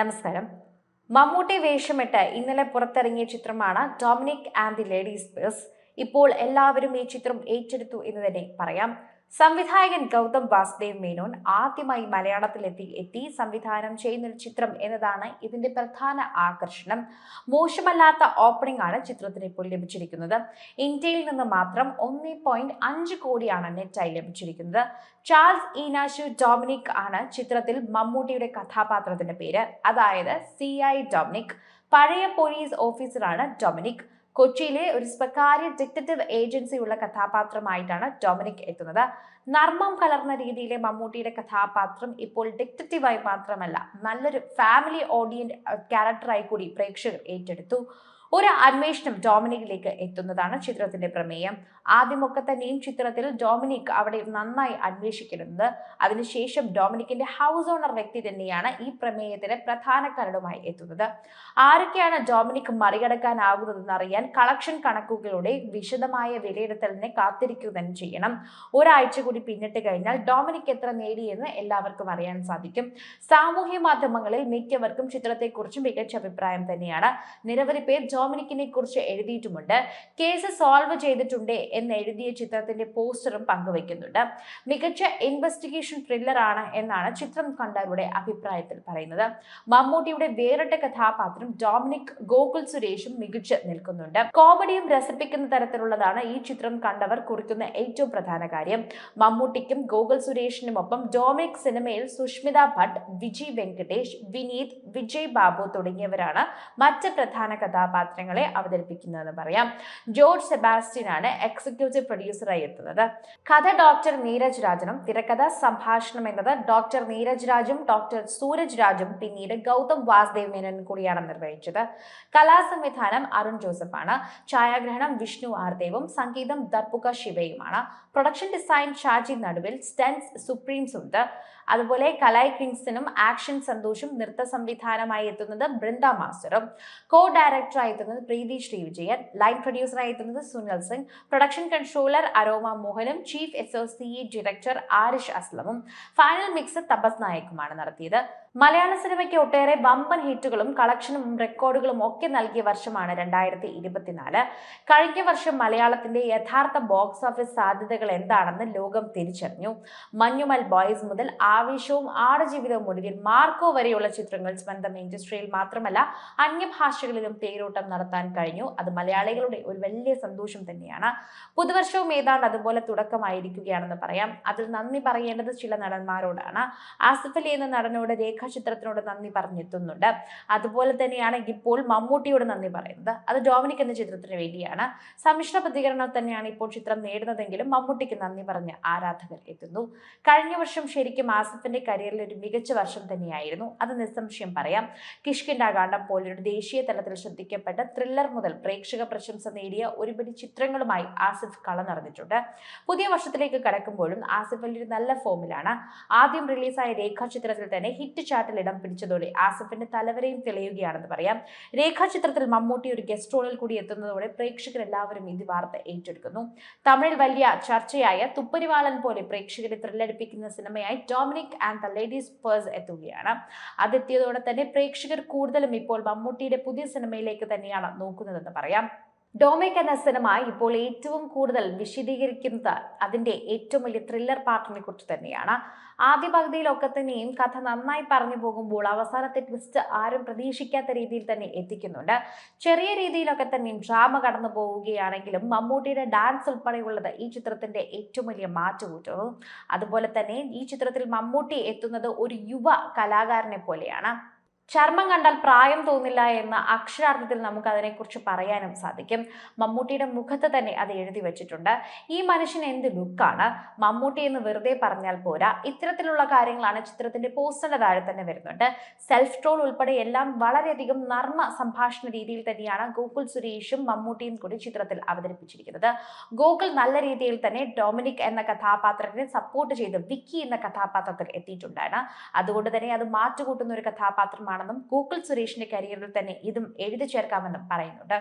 നമസ്കാരം. മമ്മൂട്ടി വേഷമിട്ട് ഇന്നലെ പുറത്തിറങ്ങിയ ചിത്രമാണ് Dominic and the ladies purse ഇപ്പോൾ എല്ലാവരും ഈ ചിത്രം ഏറ്റെടുത്തു എന്ന് തന്നെ പറയാം. സംവിധായകൻ ഗൗതം വാസുദേവ് മേനോൻ ആദ്യമായി മലയാളത്തിലെത്തി എത്തി സംവിധാനം ചെയ്യുന്ന ഒരു ചിത്രം എന്നതാണ് ഇതിന്റെ പ്രധാന ആകർഷണം. മോശമല്ലാത്ത ഓപ്പണിംഗ് ആണ് ചിത്രത്തിന് ഇപ്പോൾ ലഭിച്ചിരിക്കുന്നത്. ഇന്ത്യയിൽ നിന്ന് മാത്രം ഒന്നേ പോയിന്റ് അഞ്ച് കോടിയാണ് നെറ്റായി ലഭിച്ചിരിക്കുന്നത്. ചാൾസ് ഈനാശു ഡൊമിനിക് ആണ് ചിത്രത്തിൽ മമ്മൂട്ടിയുടെ കഥാപാത്രത്തിന്റെ പേര്. അതായത് സി ഐ ഡൊമിനിക്. പഴയ പോലീസ് ഓഫീസറാണ് ഡൊമിനിക്. കൊച്ചിയിലെ ഒരു സ്വകാര്യ ഡിറ്റക്റ്റീവ് ഏജൻസിയുള്ള കഥാപാത്രമായിട്ടാണ് ഡൊമിനിക് എത്തുന്നത്. നർമ്മം കലർന്ന രീതിയിലെ മമ്മൂട്ടിയുടെ കഥാപാത്രം ഇപ്പോൾ ഡിറ്റക്റ്റീവായി മാത്രമല്ല നല്ലൊരു ഫാമിലി ഓഡിയൻ ക്യാരക്ടറായി കൂടി പ്രേക്ഷകർ ഏറ്റെടുത്തു. ഒരു അന്വേഷണം ഡോമിനിക്കിലേക്ക് എത്തുന്നതാണ് ചിത്രത്തിന്റെ പ്രമേയം. ആദ്യമൊക്കെ തന്നെയും ചിത്രത്തിൽ ഡോമിനിക് അവിടെ നന്നായി അന്വേഷിക്കുന്നത് അതിനുശേഷം ഡോമിനിക്കിന്റെ ഹൗസ് ഓണർ വ്യക്തി തന്നെയാണ് ഈ പ്രമേയത്തിന് പ്രധാന കരടുമായി എത്തുന്നത്. ആരൊക്കെയാണ് ഡോമിനിക് മറികടക്കാനാകുന്നതെന്ന് അറിയാൻ കളക്ഷൻ കണക്കുകളുടെ വിശദമായ വിലയിരുത്തലിനെ കാത്തിരിക്കുക തന്നെ ചെയ്യണം. ഒരാഴ്ച കൂടി പിന്നിട്ട് കഴിഞ്ഞാൽ ഡോമിനിക് എത്ര നേടിയെന്ന് എല്ലാവർക്കും അറിയാൻ സാധിക്കും. സാമൂഹ്യ മാധ്യമങ്ങളിൽ മിക്കവർക്കും ചിത്രത്തെക്കുറിച്ച് മികച്ച അഭിപ്രായം തന്നെയാണ്. നിരവധി പേർ ഡൊമിനിക്കിനെ കുറിച്ച് എഴുതിയിട്ടുമുണ്ട്. കേസ് സോൾവ് ചെയ്തിട്ടുണ്ട് എന്ന് എഴുതിയ ചിത്രത്തിന്റെ പോസ്റ്ററും പങ്കുവയ്ക്കുന്നുണ്ട്. മികച്ച ഇൻവെസ്റ്റിഗേഷൻ ത്രില്ലറാണ് എന്നാണ് ചിത്രം കണ്ടവരുടെ അഭിപ്രായത്തിൽ പറയുന്നത്. മമ്മൂട്ടിയുടെ വേറിട്ട കഥാപാത്രം ഡൊമിനിക് ഗോകുൽ സുരേഷും മികച്ച് നിൽക്കുന്നുണ്ട്. കോമഡിയും രസിപ്പിക്കുന്ന തരത്തിലുള്ളതാണ് ഈ ചിത്രം കണ്ടവർ കുറിക്കുന്ന ഏറ്റവും പ്രധാന കാര്യം. മമ്മൂട്ടിക്കും ഗോകുൽ സുരേഷിനുമൊപ്പം ഡൊമിനിക് സിനിമയിൽ സുഷ്മിത ഭട്ട് വിജയ് വെങ്കടേഷ് വിനീത് വിജയ് ബാബു തുടങ്ങിയവരാണ് മറ്റ് പ്രധാന കഥാപാത്രങ്ങളെ അവതരിപ്പിക്കുന്നതെന്ന് പറയാം. ജോർജ് സെബാസ്റ്റ്യൻ ആണ് എക്സിക്യൂട്ടീവ് പ്രൊഡ്യൂസറായി എത്തുന്നത്. കഥ ഡോക്ടർ നീരജ് രാജനും തിരക്കഥ സംഭാഷണം എന്നത് ഡോക്ടർ നീരജ് രാജും ഡോക്ടർ സൂരജ് രാജും പിന്നീട് ഗൗതം വാസുദേവ് മേനൻ കൂടിയാണ് നിർവഹിച്ചത്. കലാസംവിധാനം അരുൺ ജോസഫാണ്. ഛായാഗ്രഹണം വിഷ്ണു ആർദേവും സംഗീതം Darbuka ശിവയുമാണ്. Production design Shaji Naduvil stunts സുപ്രീംസ് ഉണ്ട് അതുപോലെ കലായ് കിങ്സിനും ആക്ഷൻ സന്തോഷും നൃത്ത സംവിധാനമായി എത്തുന്നത് ബൃന്ദ മാസ്റ്ററും. കോ ഡയറക്ടറായി എത്തുന്നത് പ്രീതി ശ്രീവിജയൻ ലൈൻ പ്രൊഡ്യൂസറായി എത്തുന്നത് സുനിൽ സിംഗ് പ്രൊഡക്ഷൻ കൺട്രോളർ അരോമ മോഹനും ചീഫ് അസോസിയേറ്റ് ഡയറക്ടർ ആരിഷ് അസ്ലമും ഫൈനൽ മിക്സ് തപസ് നായക്കുമാണ് നടത്തിയത്. മലയാള സിനിമയ്ക്ക് ഒട്ടേറെ വമ്പൻ ഹിറ്റുകളും കളക്ഷനും റെക്കോർഡുകളും ഒക്കെ നൽകിയ വർഷമാണ് രണ്ടായിരത്തി ഇരുപത്തിനാല് കഴിഞ്ഞ വർഷം മലയാളത്തിന്റെ യഥാർത്ഥ ബോക്സ് ഓഫീസ് സാധ്യതകൾ എന്താണെന്ന് ലോകം തിരിച്ചറിഞ്ഞു. മഞ്ഞുമൽ ബോയ്സ് മുതൽ ആവേശവും ആടുജീവിതവും ഒടുവിൽ മാർക്കോ വരെയുള്ള ചിത്രങ്ങൾ സ്വന്തം ഇൻഡസ്ട്രിയിൽ മാത്രമല്ല അന്യഭാഷകളിലും തേരോട്ടം നടത്താൻ കഴിഞ്ഞു. അത് മലയാളികളുടെ ഒരു വലിയ സന്തോഷം തന്നെയാണ്. പുതുവർഷവും ഏതാണ്ട് അതുപോലെ തുടക്കമായിരിക്കുകയാണെന്ന് പറയാം. അതിൽ നന്ദി പറയേണ്ടത് ചില നടന്മാരോടാണ്. ആസിഫ് അലി എന്ന നടനോട് രേഖാചിത്രത്തിനോട് നന്ദി പറഞ്ഞെത്തുന്നുണ്ട്. അതുപോലെ തന്നെയാണ് ഇപ്പോൾ മമ്മൂട്ടിയോട് നന്ദി പറയുന്നത്. അത് ഡോമിനിക് എന്ന ചിത്രത്തിന് വേണ്ടിയാണ്. സമ്മിശ്ര പ്രതികരണം തന്നെയാണ് ഇപ്പോൾ ചിത്രം നേടുന്നതെങ്കിലും മമ്മൂട്ടിക്ക് നന്ദി പറഞ്ഞ് ആരാധകർ എത്തുന്നു. കഴിഞ്ഞ വർഷം ശരിക്കും ആസിഫിന്റെ കരിയറിൽ ഒരു മികച്ച വർഷം തന്നെയായിരുന്നു. അത് നിസ്സംശയം പറയാം. കിഷ്കിന്റെ കാണ്ഡം പോലൊരു ദേശീയ തലത്തിൽ ശ്രദ്ധിക്കപ്പെട്ട ത്രില്ലർ മുതൽ പ്രേക്ഷക പ്രശംസ നേടിയ ഒരുപിടി ചിത്രങ്ങളുമായി ആസിഫ് കള നിറഞ്ഞിട്ടുണ്ട്. പുതിയ വർഷത്തിലേക്ക് കടക്കുമ്പോഴും ആസിഫ് വലിയൊരു നല്ല ഫോമിലാണ്. ആദ്യം റിലീസായ രേഖാചിത്രത്തിൽ തന്നെ ഹിറ്റ് ചാർട്ടിൽ ഇടം പിടിച്ചതോടെ ആസിഫിന്റെ തലവരെയും തെളിയുകയാണെന്ന് പറയാം. രേഖാചിത്രത്തിൽ മമ്മൂട്ടി ഒരു ഗസ്റ്റ് റോളിൽ കൂടി എത്തുന്നതോടെ പ്രേക്ഷകർ എല്ലാവരും ഇത് വാർത്ത ഏറ്റെടുക്കുന്നു. തമിഴിൽ വലിയ ചർച്ചയായ തുപ്പരിവാളൻ പോലെ പ്രേക്ഷകരെ ത്രില്ലടിപ്പിക്കുന്ന സിനിമയായി Dominic and the ladies purse എത്തുകയാണ്. അതെത്തിയതോടെ തന്നെ പ്രേക്ഷകർ കൂടുതലും ഇപ്പോൾ മമ്മൂട്ടിയുടെ പുതിയ സിനിമയിലേക്ക് തന്നെയാണ് നോക്കുന്നതെന്ന് പറയാം. ഡോമിക് എന്ന സിനിമ ഇപ്പോൾ ഏറ്റവും കൂടുതൽ വിശദീകരിക്കുന്നത് അതിന്റെ ഏറ്റവും വലിയ ത്രില്ലർ പാർട്ടിനെ കുറിച്ച് തന്നെയാണ്. ആദ്യ പകുതിയിലൊക്കെ തന്നെയും കഥ നന്നായി പറഞ്ഞു പോകുമ്പോൾ അവസാനത്തെ ട്വിസ്റ്റ് ആരും പ്രതീക്ഷിക്കാത്ത രീതിയിൽ തന്നെ എത്തിക്കുന്നുണ്ട്. ചെറിയ രീതിയിലൊക്കെ തന്നെയും ഡ്രാമ കടന്നു പോവുകയാണെങ്കിലും മമ്മൂട്ടിയുടെ ഡാൻസ് ഉൾപ്പെടെയുള്ളത് ഈ ചിത്രത്തിന്റെ ഏറ്റവും വലിയ മാറ്റുകൂറ്റുന്നു അതുപോലെ തന്നെ ഈ ചിത്രത്തിൽ മമ്മൂട്ടി എത്തുന്നത് ഒരു യുവ കലാകാരനെ പോലെയാണ്. ചർമ്മം കണ്ടാൽ പ്രായം തോന്നില്ല എന്ന അക്ഷരാർത്ഥത്തിൽ നമുക്ക് അതിനെക്കുറിച്ച് പറയാനും സാധിക്കും. മമ്മൂട്ടിയുടെ മുഖത്ത് തന്നെ അത് എഴുതി വെച്ചിട്ടുണ്ട്. ഈ മനുഷ്യൻ എന്ത് ലുക്കാണ്? മമ്മൂട്ടി എന്ന് വെറുതെ പറഞ്ഞാൽ പോരാ. ഇത്തരത്തിലുള്ള കാര്യങ്ങളാണ് ചിത്രത്തിന്റെ പോസ്റ്ററിന്റെ താഴെ തന്നെ വരുന്നുണ്ട്. സെൽഫ് ട്രോൾ ഉൾപ്പെടെ എല്ലാം വളരെയധികം നർമ്മ സംഭാഷണ രീതിയിൽ തന്നെയാണ് ഗോകുൽ സുരേഷും മമ്മൂട്ടിയും കൂടി ചിത്രത്തിൽ അവതരിപ്പിച്ചിരിക്കുന്നത്. ഗോകുൽ നല്ല രീതിയിൽ തന്നെ ഡൊമിനിക് എന്ന കഥാപാത്രത്തിനെ സപ്പോർട്ട് ചെയ്ത് വിക്കി എന്ന കഥാപാത്രത്തിൽ എത്തിയിട്ടുണ്ടാണ്. അതുകൊണ്ട് തന്നെ അത് മാറ്റുകൂട്ടുന്ന ഒരു കഥാപാത്രമാണ് ആണെന്നും ഗോകുൽ സുരേഷിന്റെ കരിയറിൽ തന്നെ ഇതും എഴുതി ചേർക്കാമെന്നും പറയുന്നുണ്ട്.